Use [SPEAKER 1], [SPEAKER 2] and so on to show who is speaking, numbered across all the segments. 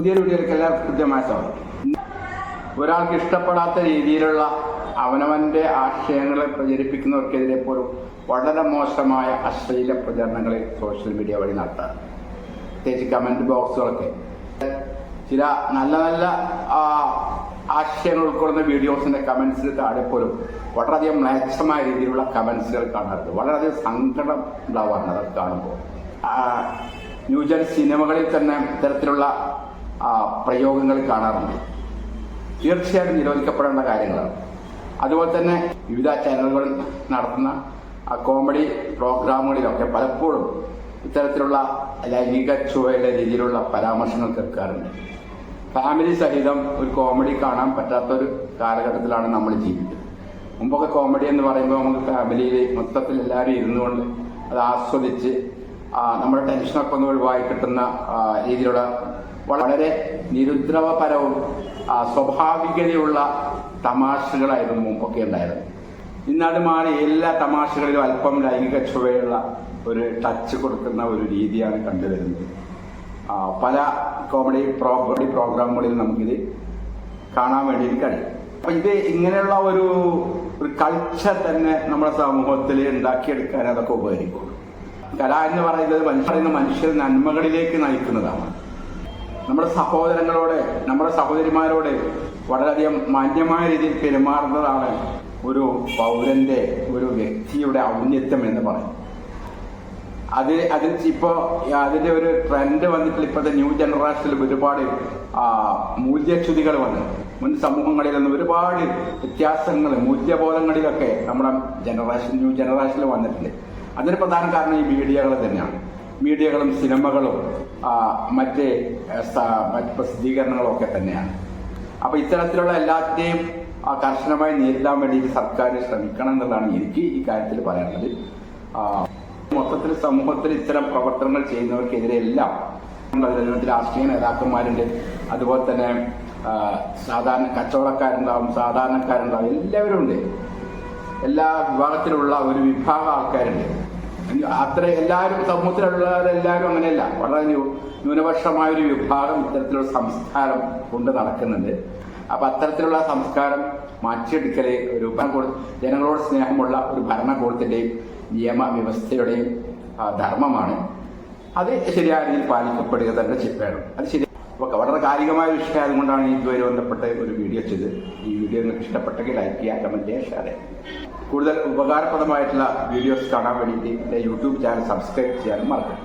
[SPEAKER 1] പുതിയൊരു വീഡിയോയിലേക്ക് എല്ലാവർക്കും കൃത്യമായ ഒരാൾക്ക് ഇഷ്ടപ്പെടാത്ത രീതിയിലുള്ള അവനവന്റെ ആശയങ്ങളെ പ്രചരിപ്പിക്കുന്നവർക്കെതിരെ പോലും വളരെ മോശമായ അശ്ലീല പ്രചരണങ്ങൾ സോഷ്യൽ മീഡിയ വഴി നടത്താറ്. പ്രത്യേകിച്ച് കമന്റ് ബോക്സുകളൊക്കെ ചില നല്ല നല്ല ആശയങ്ങൾ ഉൾക്കൊള്ളുന്ന വീഡിയോസിന്റെ കമന്റ്സിന് താഴെ പോലും വളരെയധികം മ്ലേച്ഛമായ രീതിയിലുള്ള കമന്റ്സുകൾ കാണാറുണ്ട്. വളരെയധികം സങ്കടം ഉണ്ടാവാറുണ്ട് അതൊക്കെ കാണുമ്പോൾ. ന്യൂജൻ സിനിമകളിൽ തന്നെ ഇത്തരത്തിലുള്ള പ്രയോഗങ്ങൾ കാണാറുണ്ട്. തീർച്ചയായിട്ടും നിരോധിക്കപ്പെടേണ്ട കാര്യങ്ങളാണ്. അതുപോലെ തന്നെ വിവിധ ചാനലുകളിൽ നടത്തുന്ന കോമഡി പ്രോഗ്രാമുകളിലൊക്കെ പലപ്പോഴും ഇത്തരത്തിലുള്ള ലൈംഗിക ചുവയുടെ രീതിയിലുള്ള പരാമർശങ്ങൾ കേൾക്കാറുണ്ട് ഫാമിലി സഹിതം ഒരു കോമഡി കാണാൻ പറ്റാത്തൊരു കാലഘട്ടത്തിലാണ് നമ്മൾ ജീവിക്കുന്നത്. മുമ്പൊക്കെ കോമഡി എന്ന് പറയുമ്പോൾ നമുക്ക് ഫാമിലിയിൽ മൊത്തത്തിൽ എല്ലാവരും ഇരുന്നുകൊണ്ട് അത് ആസ്വദിച്ച് നമ്മുടെ ടെൻഷനൊക്കെ ഒന്ന് ഒഴിവായി കിട്ടുന്ന രീതിയിലുള്ള വളരെ നിരുദ്രവപരവും സ്വാഭാവികതയുള്ള തമാശകളായിരുന്നു മുമ്പൊക്കെ ഉണ്ടായിരുന്നു ഇന്നത് മാറി എല്ലാ തമാശകളിലും അല്പം ലൈംഗിക ചുവയുള്ള ഒരു ടച്ച് കൊടുക്കുന്ന ഒരു രീതിയാണ് കണ്ടുവരുന്നത്. പല കോമഡി കോമഡി പ്രോഗ്രാമുകളിൽ നമുക്കിത് കാണാൻ വേണ്ടി കഴിയും. അപ്പൊ ഇത് ഇങ്ങനെയുള്ള ഒരു ഒരു കൾച്ചർ തന്നെ നമ്മുടെ സമൂഹത്തിൽ ഉണ്ടാക്കിയെടുക്കാൻ അതൊക്കെ ഉപകരിക്കും. കല എന്ന് പറയുന്നത് മനുഷ്യ പറയുന്ന മനുഷ്യർ നന്മകളിലേക്ക് നയിക്കുന്നതാണ്. നമ്മുടെ സഹോദരങ്ങളോട് നമ്മുടെ സഹോദരിമാരോട് വളരെയധികം മാന്യമായ രീതിയിൽ പെരുമാറുന്നതാണ് ഒരു പൗരന്റെ ഒരു വ്യക്തിയുടെ ഔന്നത്യം എന്ന് പറയും അത് അതിൽ ഇപ്പോ അതിന്റെ ഒരു ട്രെൻഡ് വന്നിട്ട് ഇപ്പോഴത്തെ ന്യൂ ജനറേഷനിൽ ഒരുപാട് മൂല്യച്യുതികൾ വന്നു. മുൻ സമൂഹങ്ങളിൽ നിന്ന് ഒരുപാട് വ്യത്യാസങ്ങൾ മൂല്യബോധങ്ങളിലൊക്കെ നമ്മുടെ ജനറേഷൻ ന്യൂ ജനറേഷനിൽ വന്നിട്ടുണ്ട്. അതിന് പ്രധാന കാരണം ഈ മീഡിയകൾ തന്നെയാണ്. മീഡിയകളും സിനിമകളും മറ്റേ മറ്റ് പ്രസിദ്ധീകരണങ്ങളും ഒക്കെ തന്നെയാണ്. അപ്പൊ ഇത്തരത്തിലുള്ള എല്ലാത്തിനെയും കർശനമായി നേരിടാൻ വേണ്ടിയിട്ട് സർക്കാർ ശ്രമിക്കണം എന്നുള്ളതാണ് എനിക്ക് ഈ കാര്യത്തിൽ പറയാനുള്ളത്. മൊത്തത്തിൽ സമൂഹത്തിൽ ഇത്തരം പ്രവർത്തനങ്ങൾ ചെയ്യുന്നവർക്കെതിരെ എല്ലാം അതിനകത്ത് രാഷ്ട്രീയ നേതാക്കന്മാരുണ്ട്. അതുപോലെ തന്നെ സാധാരണ കച്ചവടക്കാരുണ്ടാവും സാധാരണക്കാരുണ്ടാവും എല്ലാവരും ഉണ്ട് എല്ലാ വിഭാഗത്തിലുള്ള ഒരു വിഭാഗം ആൾക്കാരുണ്ട്. അത്ര എല്ലാവരും സമൂഹത്തിലുള്ളവരെല്ലാവരും അങ്ങനെയല്ല. വളരെ ന്യൂ- ന്യൂനപക്ഷമായ ഒരു വിഭാഗം ഇത്തരത്തിലുള്ള സംസ്കാരം കൊണ്ട് നടക്കുന്നുണ്ട്. അപ്പൊ അത്തരത്തിലുള്ള സംസ്കാരം മാറ്റിയെടുക്കലെ ഒരു ഭരണകൂട ജനങ്ങളോട് സ്നേഹമുള്ള ഒരു ഭരണകൂടത്തിന്റെയും നിയമവ്യവസ്ഥയുടെയും ധർമ്മമാണ്. അത് ശരിയായ രീതിയിൽ പാലിക്കപ്പെടുക തന്നെ വേണം അത് ശരി ഓക്കെ വളരെ കാലികമായ വിഷയമായത് കൊണ്ടാണ് ഇതുവരെ ബന്ധപ്പെട്ട് ഒരു വീഡിയോ ചെയ്ത് ഈ വീഡിയോ നിങ്ങൾക്ക് ഇഷ്ടപ്പെട്ടെങ്കിൽ ലൈക്ക് ചെയ്യുക കമന്റ് ചെയ്യുക ഷെയർ കൂടുതൽ ഉപകാരപ്രദമായിട്ടുള്ള വീഡിയോസ് കാണാൻ വേണ്ടിയിട്ട് എന്റെ യൂട്യൂബ് ചാനൽ സബ്സ്ക്രൈബ് ചെയ്യാനും മറക്കണം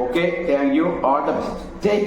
[SPEAKER 1] okay thank you all the best Jai